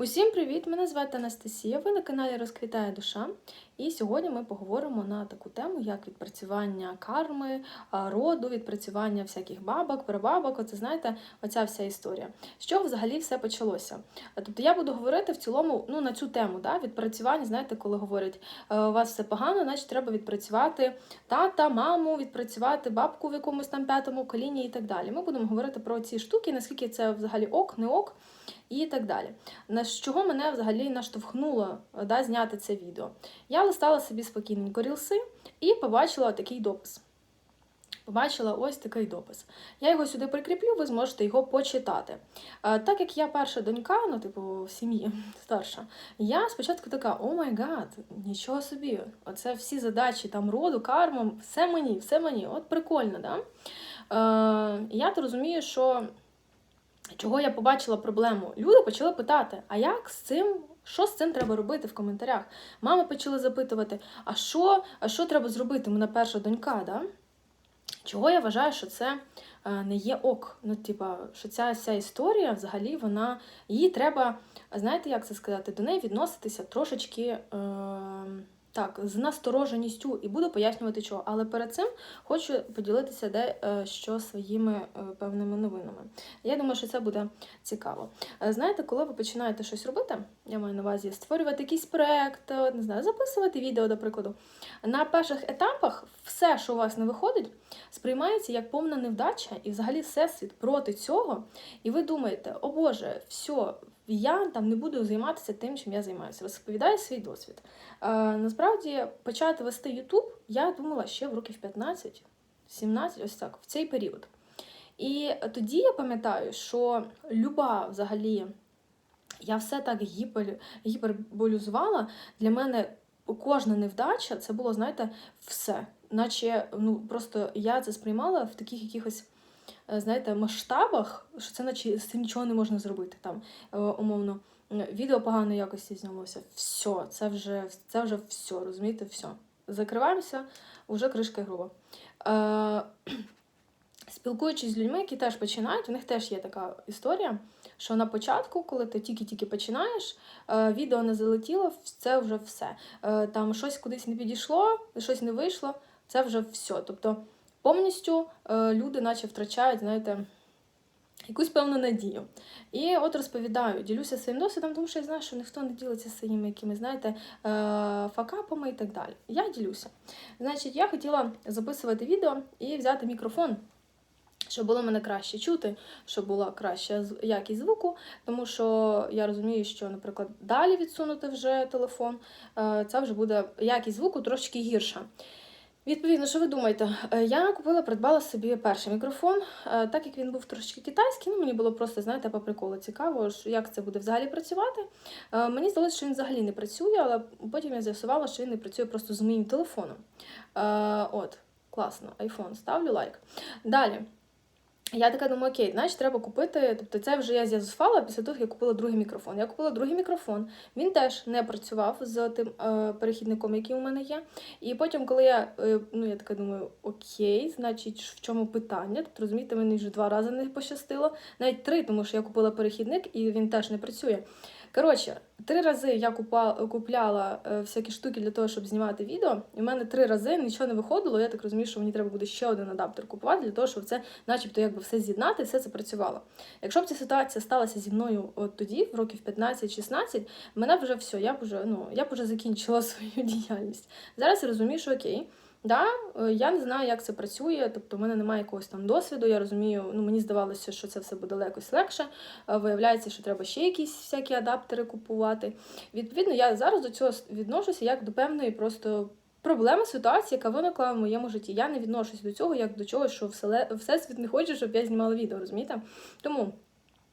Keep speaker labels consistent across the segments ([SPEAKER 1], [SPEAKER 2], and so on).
[SPEAKER 1] Усім привіт! Мене звати Анастасія. Ви на каналі Розквітає душа. І сьогодні ми поговоримо на таку тему, як відпрацювання карми, роду, відпрацювання всяких бабок, прабабок. Оце знаєте, оця вся історія. З чого взагалі все почалося? Тобто я буду говорити в цілому ну, на цю тему, да? відпрацювання, знаєте, коли говорять, «Е, у вас все погано, значить треба відпрацювати тата, маму, відпрацювати бабку в якомусь там п'ятому коліні і так далі. Ми будемо говорити про ці штуки, наскільки це взагалі ок, не ок і так далі. На чого мене взагалі наштовхнуло да, зняти це відео? Я листала собі спокійненько рілси і побачила такий допис. Побачила ось такий допис. Я його сюди прикріплю, ви зможете його почитати. Е, Так як я перша донька, ну, типу, в сім'ї старша, я спочатку така: о май гад, нічого собі, оце всі задачі там роду, карму, все мені, все мені. От прикольно, да? Е, я то розумію, що чого я побачила проблему? Люди почали питати: а як з цим? Що з цим треба робити в коментарях? Мами почали запитувати: а що, а що треба зробити? У мене перша донька, да? Чого я вважаю, що це е, не є ок? Ну, типа, що ця вся історія взагалі вона її треба, знаєте, як це сказати, до неї відноситися трошечки. Е, так, з настороженістю і буду пояснювати, чого. Але перед цим хочу поділитися де е, своїми е, певними новинами. Я думаю, що це буде цікаво. Е, Знаєте, коли ви починаєте щось робити, я маю на увазі створювати якийсь проект, не знаю, записувати відео, до прикладу. На перших етапах все, що у вас не виходить, сприймається як повна невдача, і взагалі всесвіт проти цього. І ви думаєте, о Боже, все, я там не буду займатися тим, чим я займаюся. Розповідаю свій досвід. Е, насправді, почати вести YouTube я думала ще в років 15, 17, ось так, в цей період. І тоді я пам'ятаю, що люба взагалі, я все так гіпер, гіперболізувала. Для мене кожна невдача це було, знаєте, все. Наче ну, просто я це сприймала в таких якихось. Е, Знаєте, масштабах, що це наче з цим нічого не можна зробити. Там, е, умовно, е, відео поганої якості знялося. Все, це вже, це вже все, розумієте, все. Закриваємося, вже кришка груба. Е, спілкуючись з людьми, які теж починають, у них теж є така історія, що на початку, коли ти тільки-тільки починаєш, е, відео не залетіло, це вже все. Е, там щось кудись не підійшло, щось не вийшло, це вже все. Тобто повністю е, люди наче втрачають, знаєте, якусь певну надію. І от розповідаю, ділюся своїм досвідом, тому що я знаю, що ніхто не ділиться своїми якимись, знаєте, е, факапами і так далі. Я ділюся. Значить, я хотіла записувати відео і взяти мікрофон. Щоб було мене краще чути, щоб була краща якість звуку, тому що я розумію, що, наприклад, далі відсунути вже телефон, е, це вже буде якість звуку трошки гірша. Відповідно, що ви думаєте? Е, Я купила, придбала собі перший мікрофон, е, так як він був трошечки китайський, ну мені було просто, знаєте, по приколу цікаво, як це буде взагалі працювати. Е, Мені здалося, що він взагалі не працює, але потім я з'ясувала, що він не працює просто з моїм телефоном. От, класно, iPhone, ставлю лайк. Далі. Я така думаю, окей, значить треба купити. Тобто це вже я з'ясувала після того, як я купила другий мікрофон. Я купила другий мікрофон, він теж не працював з тим е, перехідником, який у мене є. І потім, коли я е, ну я така думаю, окей, значить, в чому питання? Тобто, розумієте, мені вже два рази не пощастило, навіть три, тому що я купила перехідник і він теж не працює. Коротше, три рази я купляла е, всякі штуки для того, щоб знімати відео, і в мене три рази нічого не виходило. Я так розумію, що мені треба буде ще один адаптер купувати для того, щоб це, начебто, якби все з'єднати, все це працювало. Якщо б ця ситуація сталася зі мною от тоді, в років 15-16, мене вже все, я б вже ну я б вже закінчила свою діяльність. Зараз я розумію, що окей. Да, е, я не знаю, як це працює, тобто в мене немає якогось там досвіду. Я розумію, ну мені здавалося, що це все буде якось легше. Виявляється, що треба ще якісь всякі адаптери купувати. Відповідно, я зараз до цього відношуся як до певної просто проблеми ситуації, яка виникла в моєму житті. Я не відношуся до цього як до чогось, що вселе- всесвіт не хоче, щоб я знімала відео, розумієте? Тому.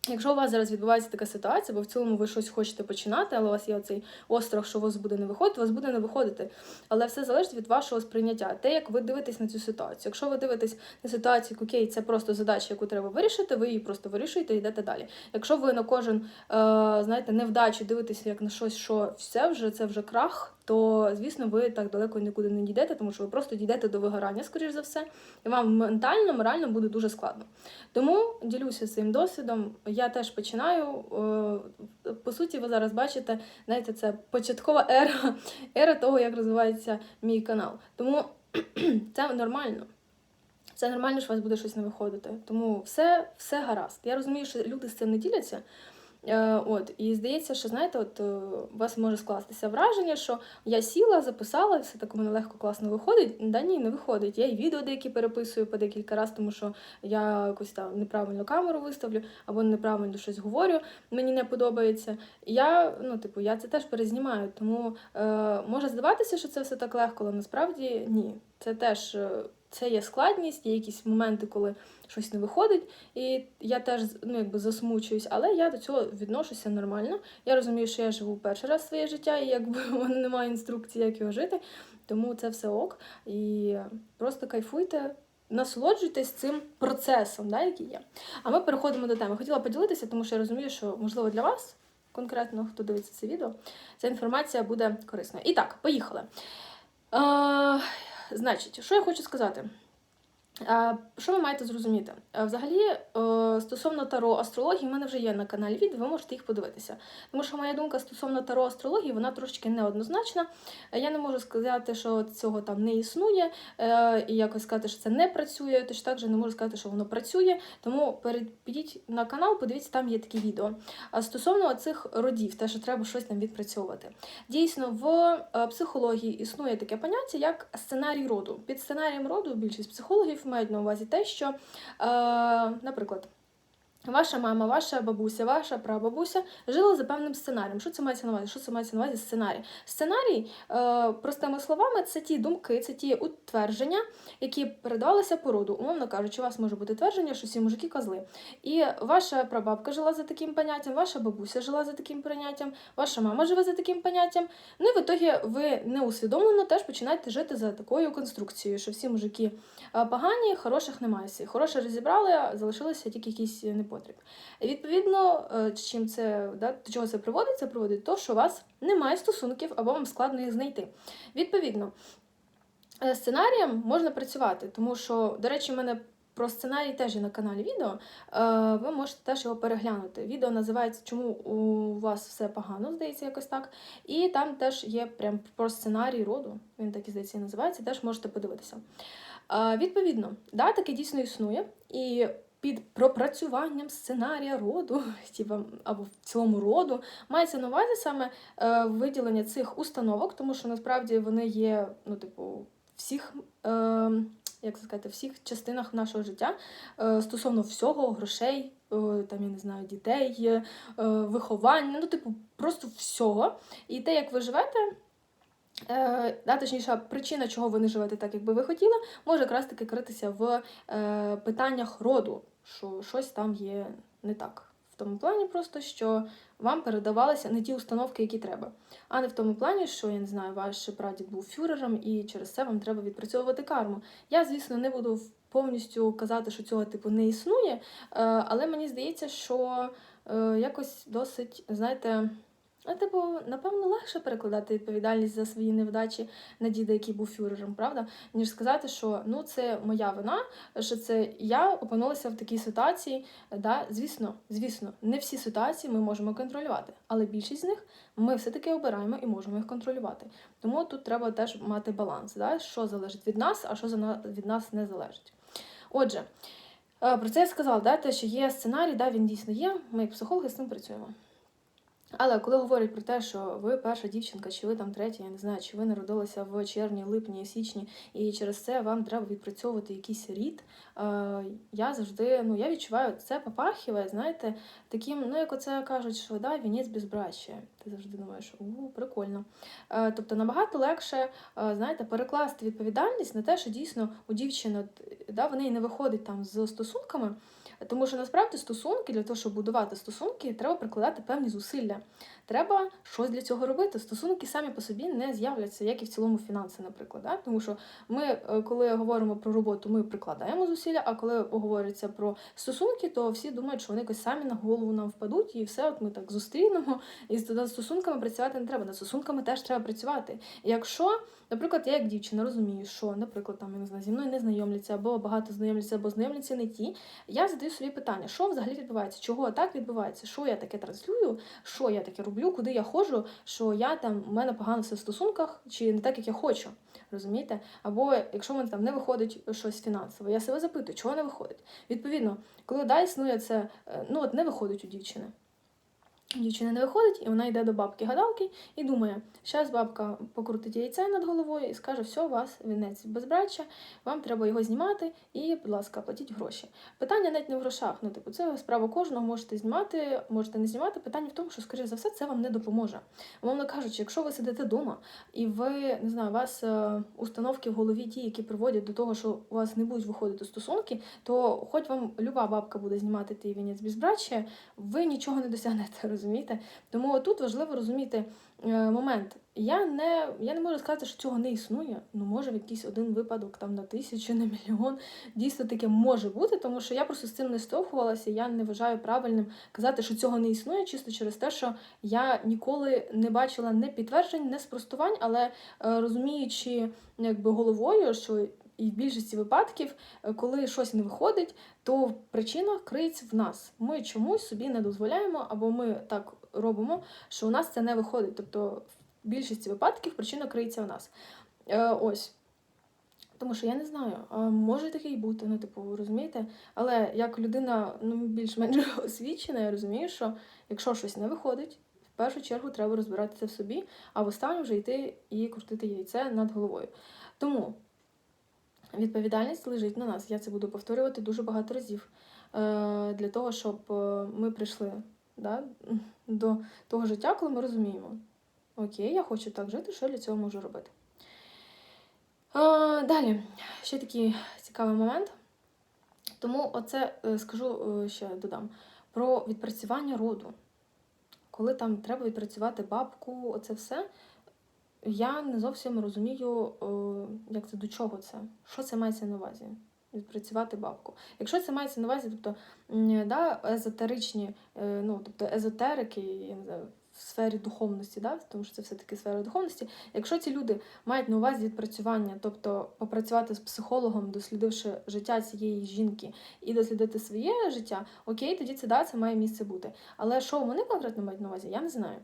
[SPEAKER 1] Якщо у вас зараз відбувається така ситуація, бо в цілому ви щось хочете починати, але у вас є оцей острах, що у вас буде не виходити, у вас буде не виходити. Але все залежить від вашого сприйняття, те, як ви дивитесь на цю ситуацію. Якщо ви дивитесь на ситуацію, як, окей, це просто задача, яку треба вирішити, ви її просто вирішуєте і йдете далі. Якщо ви на кожен, е, знаєте, невдачу дивитеся як на щось, що все вже це вже крах, то звісно ви так далеко нікуди не дійдете, тому що ви просто дійдете до вигорання, скоріш за все, і вам ментально, морально буде дуже складно. Тому ділюся своїм досвідом. Я теж починаю. е, По суті, ви зараз бачите, знаєте, це початкова ера, ера того, як розвивається мій канал. Тому це нормально. Це нормально, що у вас буде щось не виходити. Тому все, все гаразд. Я розумію, що люди з цим не діляться. Е, От, і здається, що знаєте, от е, у вас може скластися враження, що я сіла, записала, все так мене легко класно виходить. Да ні, не виходить. Я і відео деякі переписую по декілька разів, тому що я якось там неправильно камеру виставлю або неправильно щось говорю, мені не подобається. Я, ну, типу, я це теж перезнімаю. Тому е, може здаватися, що це все так легко, але насправді ні. Це теж е, це є складність, є якісь моменти, коли щось не виходить, і я теж ну, якби засмучуюсь, але я до цього відношуся нормально. Я розумію, що я живу перший раз своє життя, і якби немає інструкції, як його жити. Тому це все ок. І просто кайфуйте. Насолоджуйтесь цим процесом, да, який є. А ми переходимо до теми. Хотіла поділитися, тому що я розумію, що можливо для вас, конкретно хто дивиться це відео, ця інформація буде корисною. І так, поїхали. Е, значить, що я хочу сказати? Що ви маєте зрозуміти? Взагалі, е, стосовно таро астрології, в мене вже є на каналі відео, ви можете їх подивитися. Тому що моя думка стосовно таро астрології, вона трошки неоднозначна. Я не можу сказати, що цього там не існує, е, і якось сказати, що це не працює. Точно так же не можу сказати, що воно працює. Тому підіть на канал, подивіться, там є такі відео. А стосовно цих родів, те, що треба щось там відпрацьовувати. Дійсно, в е, психології існує таке поняття, як сценарій роду. Під сценарієм роду більшість психологів мають на увазі те, що, е, наприклад, Ваша мама, ваша бабуся, ваша прабабуся жила за певним сценарієм. Що це мається на увазі? Що це мається на увазі сценарій? Сценарій, е, простими словами, це ті думки, це ті утвердження, які передавалися по роду. Умовно кажучи, у вас може бути твердження, що всі мужики козли. І ваша прабабка жила за таким поняттям, ваша бабуся жила за таким поняттям, ваша мама живе за таким поняттям. Ну і в ітогі ви неусвідомлено теж починаєте жити за такою конструкцією, що всі мужики е, погані, хороших немає. Всі хороше розібрали, залишилися тільки якісь непотріб. І відповідно, е, чим це да, до чого це приводить? Це приводить до того, що у вас немає стосунків або вам складно їх знайти. Відповідно, е, сценарієм можна працювати, тому що, до речі, в мене. Про сценарій теж є на каналі відео. Е, Ви можете теж його переглянути. Відео називається Чому у вас все погано, здається, якось так. І там теж є прям про сценарій роду. Він так і здається і називається. Теж можете подивитися. Відповідно, да, таке дійсно існує. І під пропрацюванням сценарія роду, або в цілому роду, мається на увазі саме е, виділення цих установок, тому що насправді вони є, ну, типу, всіх. Е, як сказати, всіх частинах нашого життя е, стосовно всього, грошей, е, там, я не знаю, дітей, виховання, ну, типу, просто всього. І те, як ви живете, да, точніше, причина, чого ви не живете так, як би ви хотіли, може якраз таки критися в питаннях роду, що щось там є не так. В тому плані просто, що вам передавалися не ті установки, які треба. А не в тому плані, що я не знаю, ваш прадід був фюрером, і через це вам треба відпрацьовувати карму. Я, звісно, не буду повністю казати, що цього типу не існує, е, але мені здається, що е, якось досить, знаєте. А, типу, напевно, легше перекладати відповідальність за свої невдачі на діда, який був фюрером, правда? Ніж сказати, що ну це моя вина, що це я опинилася в такій ситуації. Да, звісно, звісно, не всі ситуації ми можемо контролювати, але більшість з них ми все-таки обираємо і можемо їх контролювати. Тому тут треба теж мати баланс, да, що залежить від нас, а що від нас не залежить. Отже, е, про це я сказала, да, те, що є сценарій, да, він дійсно є. Ми, як психологи, з цим працюємо. Але коли говорять про те, що ви перша дівчинка, чи ви там третя, я не знаю, чи ви народилися в червні, липні, січні, і через це вам треба відпрацьовувати якийсь рід. Е, я завжди ну я відчуваю, це попахиває, знаєте, таким, ну як оце кажуть, що да, вінець безбрачя. Ти завжди думаєш, у прикольно. Е, тобто набагато легше, е, знаєте, перекласти відповідальність на те, що дійсно у дівчини да, в неї не виходить там з стосунками. Тому що насправді стосунки для того, щоб будувати стосунки, треба прикладати певні зусилля. Треба щось для цього робити. Стосунки самі по собі не з'являться, як і в цілому фінанси, наприклад. Да? Тому що ми, е, коли говоримо про роботу, ми прикладаємо зусилля, а коли говориться про стосунки, то всі думають, що вони якось самі на голову нам впадуть, і все, от ми так зустрінемо. І з стосунками працювати не треба. Над стосунками теж треба працювати. Якщо, наприклад, я як дівчина розумію, що, наприклад, там я не знаю, зі мною не знайомляться, або багато знайомляться, або знайомляться не ті, я задаю собі питання, що взагалі відбувається, чого так відбувається, що я таке транслюю, що я таке роблю, куди я ходжу, що я там у мене погано все в стосунках, чи не так, як я хочу. Розумієте? Або якщо в мене там не виходить щось фінансове, я себе запитую, чого не виходить. Відповідно, коли да, існує це, е, ну от не виходить у дівчини. Дівчина не виходить, і вона йде до бабки-гадалки і думає, зараз бабка покрутить яйце над головою і скаже, все, у вас вінець безбраччя, вам треба його знімати і, будь ласка, платіть гроші. Питання навіть не в грошах. Ну, типу, це справа кожного, можете знімати, можете не знімати. Питання в тому, що, скоріш за все, це вам не допоможе. Мовно кажучи, якщо ви сидите вдома і ви не знаю, у вас е, установки в голові ті, які приводять до того, що у вас не будуть виходити стосунки, то хоч вам люба бабка буде знімати той вінець безбраччя, ви нічого не досягнете, розумієте? Тому тут важливо розуміти е, момент. Я не, я не можу сказати, що цього не існує. Ну, може, в якийсь один випадок там на тисячу, на мільйон. Дійсно таке може бути, тому що я просто з цим не стовхувалася. Я не вважаю правильним казати, що цього не існує, чисто через те, що я ніколи не бачила не підтверджень, не спростувань, але е, розуміючи якби головою, що і в більшості випадків, е, коли щось не виходить, то причина криється в нас. Ми чомусь собі не дозволяємо, або ми так робимо, що у нас це не виходить. Тобто, в більшості випадків причина криється в нас. Е, Ось. Тому що я не знаю, може таке і бути, ну, типу, розумієте? Але як людина ну, більш-менш освічена, я розумію, що якщо щось не виходить, в першу чергу треба розбиратися в собі, а в останню вже йти і крутити яйце над головою. Тому відповідальність лежить на нас. Я це буду повторювати дуже багато разів е, для того, щоб е, ми прийшли да, до того життя, коли ми розуміємо, окей, я хочу так жити, що я для цього можу робити. Е, Далі, ще такий цікавий момент. Тому оце скажу ще додам про відпрацювання роду. Коли там треба відпрацювати бабку, оце все. Я не зовсім розумію, е, як це до чого це, що це мається на увазі. Відпрацювати бабку. Якщо це мається на увазі, тобто да, езотеричні, е, ну тобто езотерики, я не знаю, в сфері духовності, да, тому що це все-таки сфера духовності. Якщо ці люди мають на увазі відпрацювання, тобто попрацювати з психологом, дослідивши життя цієї жінки і дослідити своє життя, окей, тоді це да, це має місце бути. Але що вони конкретно мають на увазі, я не знаю.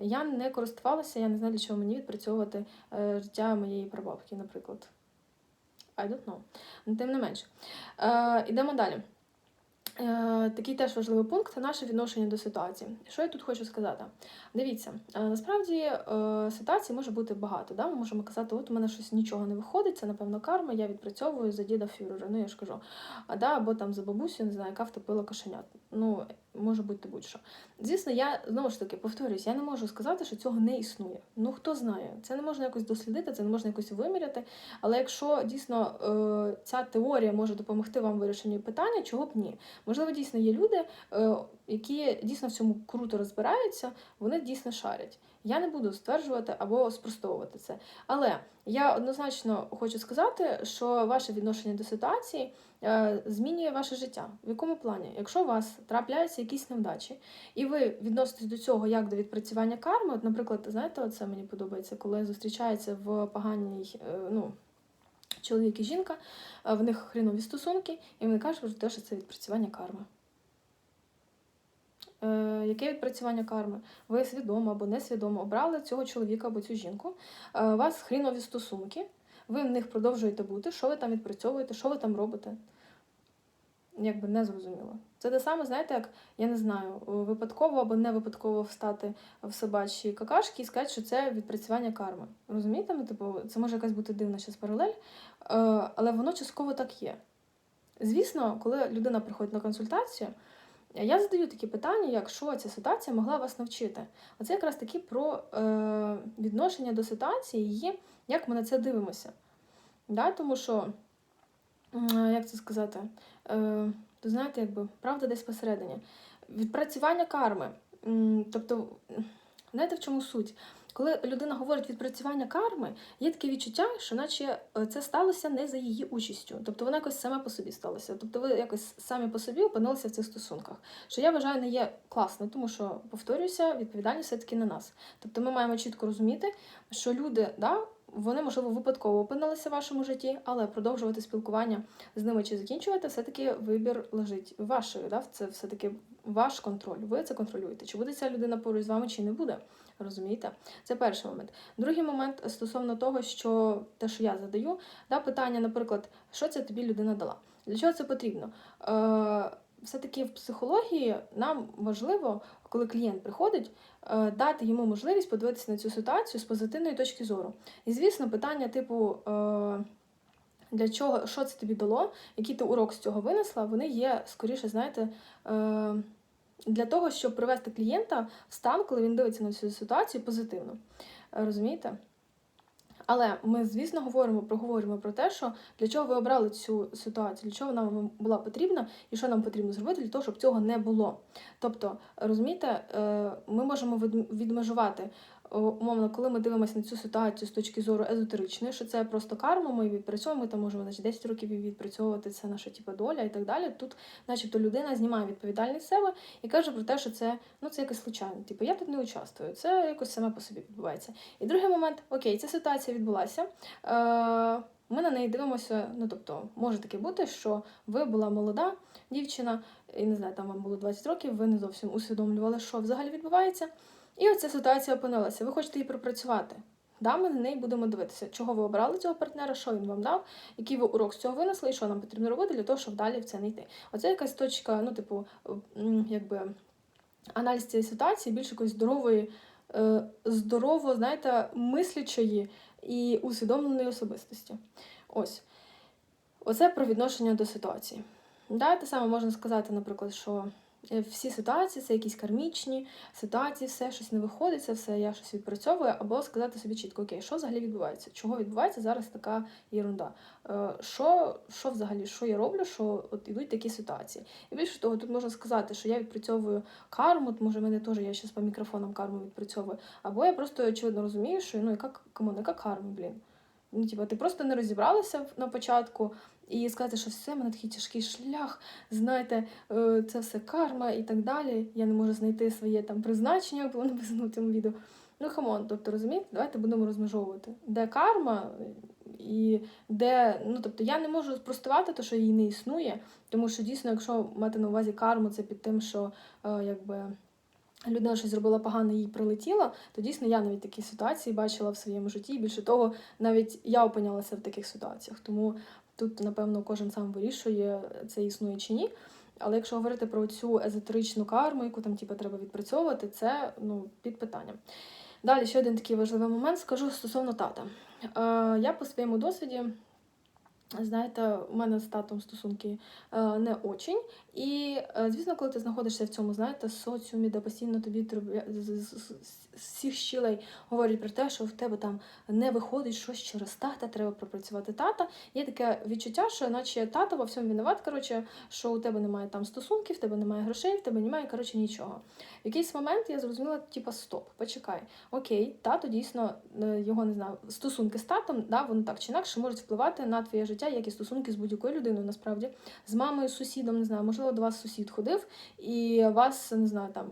[SPEAKER 1] Я не користувалася, я не знаю, для чого мені відпрацьовувати е, життя моєї прабабки, наприклад. I don't know. Ну, Тим не менше. Е, ідемо далі. Е, такий теж важливий пункт це наше відношення до ситуації. Що я тут хочу сказати? Дивіться, е, насправді е, ситуацій може бути багато. Да? Ми можемо казати, от у мене щось нічого не виходить, це, напевно, карма, я відпрацьовую за діда Фюрера, ну я ж кажу. А, да, або там за бабусю, не знаю, яка втопила кошенят. Ну, може бути будь-що. Звісно, я знову ж таки повторюсь, я не можу сказати, що цього не існує. Ну хто знає, це не можна якось дослідити, це не можна якось виміряти. Але якщо дійсно е, ця теорія може допомогти вам вирішенню питання, чого б ні? Можливо, дійсно є люди, е, які дійсно в цьому круто розбираються, вони дійсно шарять. Я не буду стверджувати або спростовувати це. Але я однозначно хочу сказати, що ваше відношення до ситуації е, змінює ваше життя. В якому плані? Якщо у вас трапляються якісь невдачі, і ви відноситесь до цього як до відпрацювання карми, от, наприклад, знаєте, це мені подобається, коли зустрічаються в поганій, е, ну. Чоловік і жінка, е, в них хрінові стосунки, і вони кажуть що це відпрацювання карми. Е, яке відпрацювання карми? Ви свідомо або несвідомо обрали цього чоловіка або цю жінку. Е, у вас хрінові стосунки, ви в них продовжуєте бути. Що ви там відпрацьовуєте, що ви там робите? Якби не зрозуміло. Це те саме, знаєте, як я не знаю, випадково або не випадково встати в собачі какашки і сказати, що це відпрацювання карми. Розумієте? Ну, типу, це може якась бути дивна щас паралель, е, але воно частково так є. Звісно, коли людина приходить на консультацію, я задаю такі питання, як що ця ситуація могла вас навчити. Оце якраз таки про е, відношення до ситуації і як ми на це дивимося. Да? Тому що, як це сказати, е, то знаєте, якби правда десь посередині. Відпрацювання карми. Тобто, знаєте, в чому суть? Коли людина говорить відпрацювання карми, є таке відчуття, що наче е, це сталося не за її участю. Тобто вона якось саме по собі сталося. Тобто ви якось самі по собі опинилися в цих стосунках. Що я вважаю не є класно, тому що повторююся, відповідальність все-таки на нас. Тобто ми маємо чітко розуміти, що люди, да, вони можливо випадково опинилися в вашому житті, але продовжувати спілкування з ними чи закінчувати, все-таки вибір лежить вашою. Да? Це все-таки ваш контроль. Ви це контролюєте. Чи буде ця людина поруч з вами, чи не буде. Розумієте? Це перший момент. Другий момент стосовно того, що те, що я задаю, да, питання, наприклад, що це тобі людина дала? Для чого це потрібно? Е, все-таки в психології нам важливо, коли клієнт приходить, е, дати йому можливість подивитися на цю ситуацію з позитивної точки зору. І, звісно, питання, типу, е, для чого, що це тобі дало, який ти урок з цього винесла, вони є, скоріше, знаєте, е, для того, щоб привести клієнта в стан, коли він дивиться на цю ситуацію позитивно. Розумієте? Але ми, звісно, говоримо, проговоримо про те, що для чого ви обрали цю ситуацію, для чого вона вам була потрібна, і що нам потрібно зробити для того, щоб цього не було. Тобто, розумієте, е, ми можемо від- відмежувати. Умовно, коли ми дивимося на цю ситуацію з точки зору езотеричної, що це просто карма, ми відпрацьовуємо, там можемо значить, 10 років відпрацьовувати, це наша типу, доля і так далі. Тут, начебто, людина знімає відповідальність себе і каже про те, що це ну це якось случайно. Типу, я тут не участвую, це якось саме по собі відбувається. І другий момент, окей, ця ситуація відбулася. Е, ми на неї дивимося. Ну тобто, може таке бути, що ви була молода дівчина, і не знаю, там вам було 20 років, ви не зовсім усвідомлювали, що взагалі відбувається. І оця ситуація опинилася. Ви хочете її пропрацювати. Да, ми на неї будемо дивитися, чого ви обрали цього партнера, що він вам дав, який ви урок з цього винесли, і що нам потрібно робити для того, щоб далі в це не йти. Оце якась точка, ну, типу, якби аналіз цієї ситуації більш якоїсь здорової, е, здорово, знаєте, мислячої і усвідомленої особистості. Ось. Оце про відношення до ситуації. Да, те саме можна сказати, наприклад, що всі ситуації це якісь кармічні ситуації, все щось не виходить, це все я щось відпрацьовую, або сказати собі чітко, окей, що взагалі відбувається? Чого відбувається зараз така єрунда? Е, Що, що взагалі, що я роблю, що от ідуть такі ситуації? І більше того, тут можна сказати, що я відпрацьовую карму, може, мене теж я зараз по мікрофонам карму відпрацьовую, або я просто очевидно розумію, що ну яка кому, яка карма, блін. Ну, типу, ти просто не розібралася на початку, і сказати, що все, в мене такий тяжкий шлях, знаєте, е, це все карма і так далі. Я не можу знайти своє там призначення, як було написано в цьому відео. Ну, хамон, тобто розумієте, давайте будемо розмежовувати. Де карма і де, ну тобто я не можу спростувати те, що її не існує, тому що дійсно, якщо мати на увазі карму, це під тим, що е, якби. Людина щось зробила погано, їй прилетіло, то дійсно я навіть такі ситуації бачила в своєму житті. Більше того, навіть я опинялася в таких ситуаціях. Тому тут, напевно, кожен сам вирішує, це існує чи ні. Але якщо говорити про цю езотеричну карму, яку там типу, треба відпрацьовувати, це ну, під питанням. Далі ще один такий важливий момент скажу стосовно тата. Е, я по своєму досвіді. Знаєте, у мене з татом стосунки е, не очень. І, е, звісно, коли ти знаходишся в цьому, знаєте, соціумі, де постійно тобі трубля- з, всіх щілей говорять про те, що в тебе там не виходить щось через тата, треба пропрацювати тата. Є таке відчуття, що наче тато во всьому винуват, коротше, що у тебе немає там стосунків, в тебе немає грошей, в тебе немає, коротше, нічого. В якийсь момент я зрозуміла, типа, стоп, почекай. Окей, тато дійсно е, його не знаю, стосунки з татом, да, вони так чи інакше можуть впливати на твоє життя, як і стосунки з будь-якою людиною, насправді, з мамою, з сусідом, не знаю, можливо, до вас сусід ходив і вас не знаю там.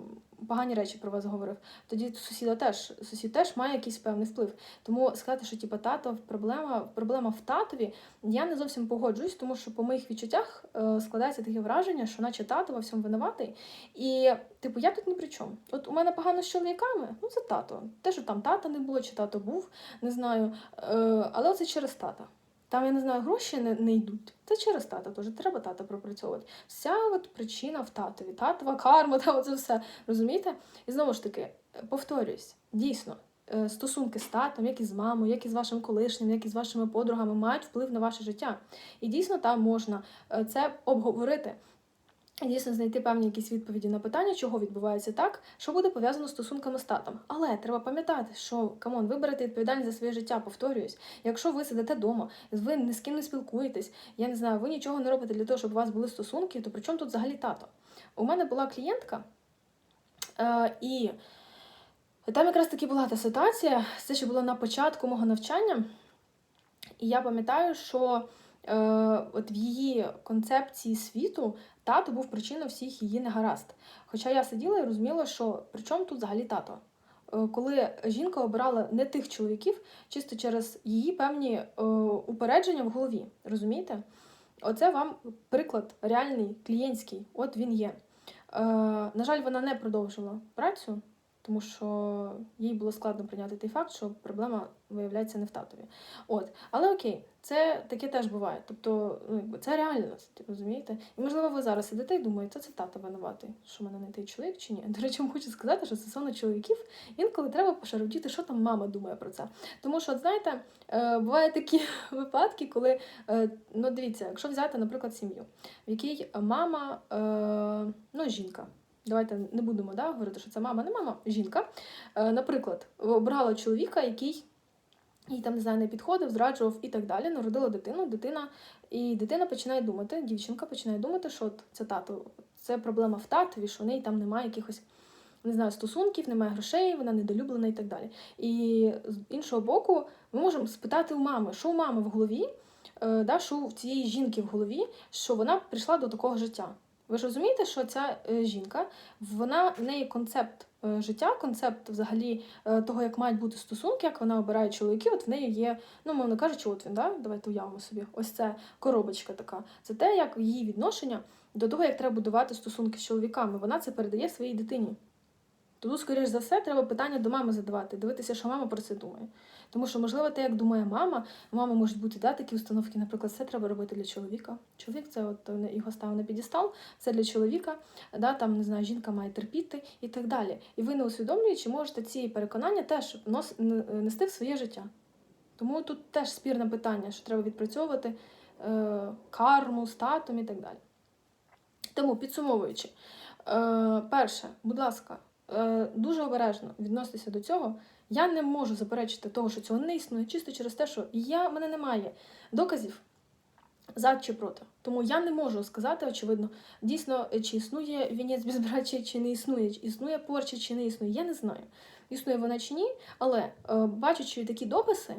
[SPEAKER 1] Погані речі про вас говорив. Тоді сусіда теж сусід теж має якийсь певний вплив. Тому сказати, що типу, тато проблема, проблема в татові, я не зовсім погоджуюсь, тому що по моїх відчуттях е, складається таке враження, що наче тато во всьому винуватий. І, типу, я тут ні при чому. От у мене погано з чоловіками, ну це тато. Те, що там тата не було, чи тато був, не знаю. Е, але це через тата. Там, я не знаю, гроші не, не йдуть. Це через тата теж. Треба тата пропрацьовувати. Вся от причина в татові, татова карма, та оце все. Розумієте? І знову ж таки, повторюсь, дійсно, е, стосунки з татом, як і з мамою, як і з вашим колишнім, як і з вашими подругами, мають вплив на ваше життя. І дійсно там можна е, це обговорити. Дійсно знайти певні якісь відповіді на питання, чого відбувається так, що буде пов'язано з стосунками з татом. Але треба пам'ятати, що камон, ви берете відповідальність за своє життя, повторююсь. Якщо ви сидите вдома, ви ні з ким не спілкуєтесь, я не знаю, ви нічого не робите для того, щоб у вас були стосунки, то при чому тут взагалі тато? У мене була клієнтка, е, і там якраз таки була та ситуація, це ще було на початку мого навчання. І я пам'ятаю, що от в її концепції світу тато був причиною всіх її негаразд. Хоча я сиділа і розуміла, що при чому тут взагалі тато? Е, Коли жінка обирала не тих чоловіків, чисто через її певні е, упередження в голові, розумієте? Оце вам приклад реальний, клієнтський, от він є. Е, на жаль, вона не продовжила працю, тому що їй було складно прийняти той факт, що проблема виявляється не в татові. От, але окей, це таке теж буває. Тобто, ну це реальність, розумієте? І можливо, ви зараз сидите і думаєте, це тато винуватий, що в мене не той чоловік чи ні. До речі, хочу сказати, що стосовно чоловіків інколи треба пошародіти, що там мама думає про це. Тому що, знаєте, е, бувають такі випадки, коли е, ну дивіться, якщо взяти, наприклад, сім'ю, в якій мама, е, ну жінка. Давайте не будемо да, говорити, що це мама, не мама, жінка. Е, наприклад, обрала чоловіка, який їй там не знаю, не підходив, зраджував і так далі. Народила дитину, дитина, і дитина починає думати, дівчинка починає думати, що це тато, це проблема в татові, що в неї там немає якихось. Не знаю, стосунків, немає грошей, вона недолюблена і так далі. І з іншого боку, ми можемо спитати у мами, що у мами в голові, е, да, що в цієї жінки в голові, що вона прийшла до такого життя. Ви ж розумієте, що ця е, жінка, вона в неї концепт е, життя, концепт взагалі е, того, як мають бути стосунки, як вона обирає чоловіків, от в неї є, ну, мовно кажучи, от він, да? давайте уявимо собі, ось це коробочка така. Це те, як її відношення до того, як треба будувати стосунки з чоловіками. Вона це передає своїй дитині. Тому, скоріш за все, треба питання до мами задавати, дивитися, що мама про це думає. Тому що, можливо, те, як думає мама, у мами можуть бути да, такі установки, наприклад, це треба робити для чоловіка. Чоловік це от його став на підістал, це для чоловіка, да, там, не знаю, жінка має терпіти і так далі. І ви не усвідомлюючи, можете ці переконання теж нос, нести в своє життя. Тому тут теж спірне питання, що треба відпрацьовувати е, карму, статом і так далі. Тому, підсумовуючи, е, перше, будь ласка, е, дуже обережно відноситися до цього. Я не можу заперечити того, що цього не існує, чисто через те, що я, в мене немає доказів за чи проти. Тому я не можу сказати, очевидно, дійсно, чи існує вінець безбрачя, чи не існує, чи існує порча, чи не існує. Я не знаю, існує вона чи ні, але е, бачачи такі дописи,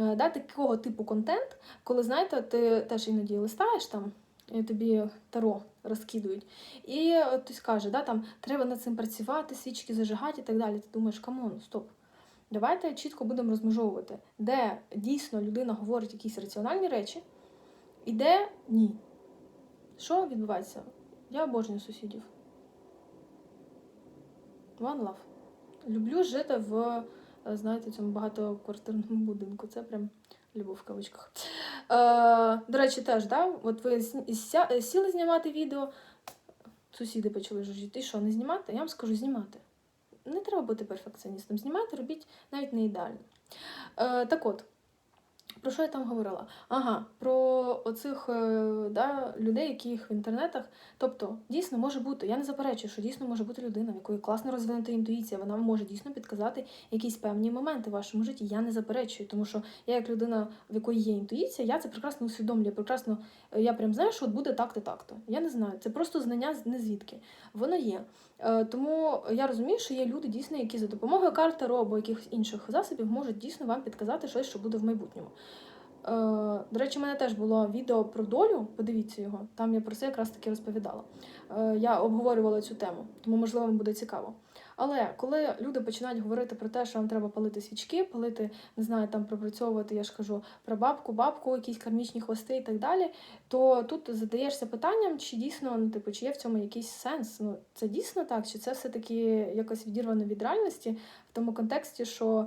[SPEAKER 1] е, да, такого типу контент, коли знаєте, ти теж іноді листаєш там. Тобі таро розкидують. І хтось каже, да, там треба над цим працювати, свічки зажигати і так далі. Ти думаєш, камон, стоп. Давайте чітко будемо розмежовувати, де дійсно людина говорить якісь раціональні речі, і де ні. Що відбувається? Я обожнюю сусідів. One love. Люблю жити в, знаєте, цьому багатоквартирному будинку. Це прям любов в кавичках. Е, До речі, теж, да? От ви сіли знімати відео, сусіди почали жужжити. І що, не знімати? Я вам скажу знімати не треба бути перфекціоністом. Знімайте, робіть навіть не ідеально. Е, Так от, про що я там говорила? Ага, про оцих е, да, людей, яких в інтернетах. Тобто, дійсно може бути, я не заперечую, що дійсно може бути людина, в якої класно розвинута інтуїція, вона може дійсно підказати якісь певні моменти в вашому житті. Я не заперечую, тому що я, як людина, в якої є інтуїція, я це прекрасно усвідомлюю. Прекрасно, е, я прям знаю, що от буде так-то, так-то. Я не знаю. Це просто знання не звідки. Воно є. Е, тому я розумію, що є люди, дійсно, які за допомогою карти або якихось інших засобів можуть дійсно вам підказати щось, що буде в майбутньому. Е, до речі, у мене теж було відео про долю, подивіться його, там я про це якраз таки розповідала. Е, я обговорювала цю тему, тому, можливо, вам буде цікаво. Але коли люди починають говорити про те, що вам треба палити свічки, палити, не знаю, там пропрацьовувати, я ж кажу, про бабку, бабку, якісь кармічні хвости і так далі, то тут задаєшся питанням, чи дійсно, ну, типу, чи є в цьому якийсь сенс? Ну, це дійсно так, чи це все-таки якось відірвано від реальності в тому контексті, що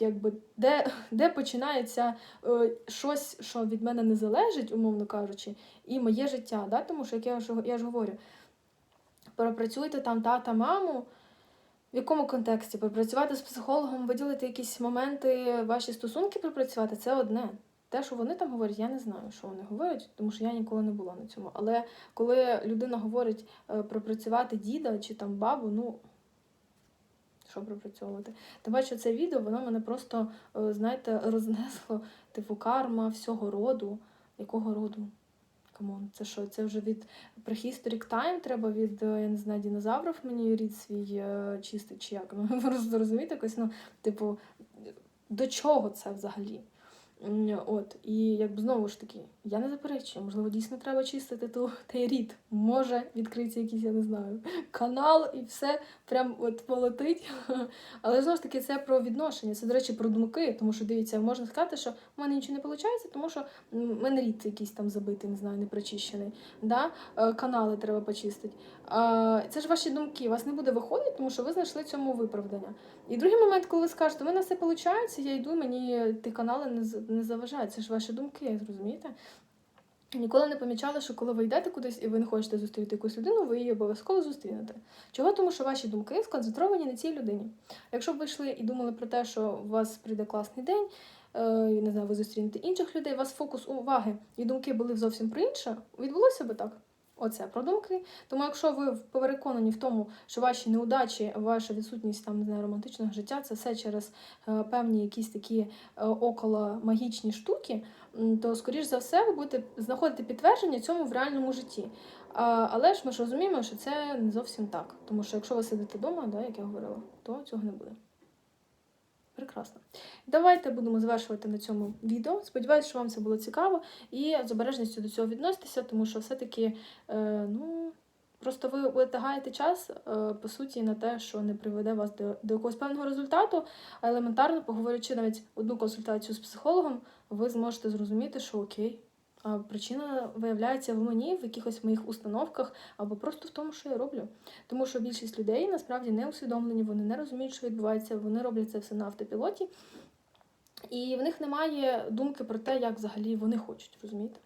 [SPEAKER 1] якби де де починається е, щось, що від мене не залежить, умовно кажучи, і моє життя. Да? Тому що, як я ж, я ж говорю, пропрацюйте там тата, маму. В якому контексті? Пропрацювати з психологом, виділити якісь моменти, ваші стосунки пропрацювати це одне. Те, що вони там говорять, я не знаю, що вони говорять, тому що я ніколи не була на цьому. Але коли людина говорить е, пропрацювати діда чи там бабу, ну що пропрацьовувати? Тим бачу, це відео, воно мене просто, е, знаєте, рознесло, типу, карма всього роду. Якого роду? Камон, це що? Це вже від Prehistoric Time треба від, е, я не знаю, динозаврів мені рід свій чистий чистить, чи як? Ну, ви розумієте, якось, ну, типу, до чого це взагалі? От, і якби знову ж таки, я не заперечую, можливо, дійсно треба чистити ту, той рід. Може відкритися якийсь, я не знаю, канал і все прям от полетить. Але знову ж таки, це про відношення, це, до речі, про думки, тому що дивіться, можна сказати, що в мене нічого не виходить, тому що в мене рід якийсь там забитий, не знаю, не прочищений. Да? Е, Канали треба почистити. Це ж ваші думки, вас не буде виходити, тому що ви знайшли цьому виправдання. І другий момент, коли ви скажете, у мене все виходить, я йду, мені ті канали не, не заважає, Це ж ваші думки, зрозумієте? Ніколи не помічала, що коли ви йдете кудись і ви не хочете зустріти якусь людину, ви її обов'язково зустрінете. Чого? Тому що ваші думки сконцентровані на цій людині. Якщо б ви йшли і думали про те, що у вас прийде класний день, е, не знаю, ви зустрінете інших людей, у вас фокус уваги і думки були зовсім про інше, відбулося би так. Оце про думки. Тому якщо ви переконані в тому, що ваші неудачі, ваша відсутність там не знаю, романтичного життя, це все через е, певні якісь такі е, около магічні штуки, то скоріш за все ви будете знаходити підтвердження цьому в реальному житті. Але ж ми ж розуміємо, що це не зовсім так. Тому що якщо ви сидите вдома, да, як я говорила, то цього не буде. Прекрасно. Давайте будемо завершувати на цьому відео. Сподіваюсь, що вам це було цікаво і з обережністю до цього відноситися, тому що все-таки, е, ну, просто ви витагаєте час, е, по суті, на те, що не приведе вас до, до якогось певного результату, а елементарно, поговорячи навіть одну консультацію з психологом, ви зможете зрозуміти, що окей. Причина виявляється в мені, в якихось моїх установках, або просто в тому, що я роблю. Тому що більшість людей насправді не усвідомлені, вони не розуміють, що відбувається, вони роблять це все на автопілоті, і в них немає думки про те, як взагалі вони хочуть, розумієте?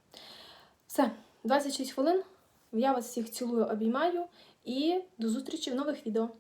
[SPEAKER 1] Все, 26 хвилин. Я вас всіх цілую, обіймаю і до зустрічі в нових відео.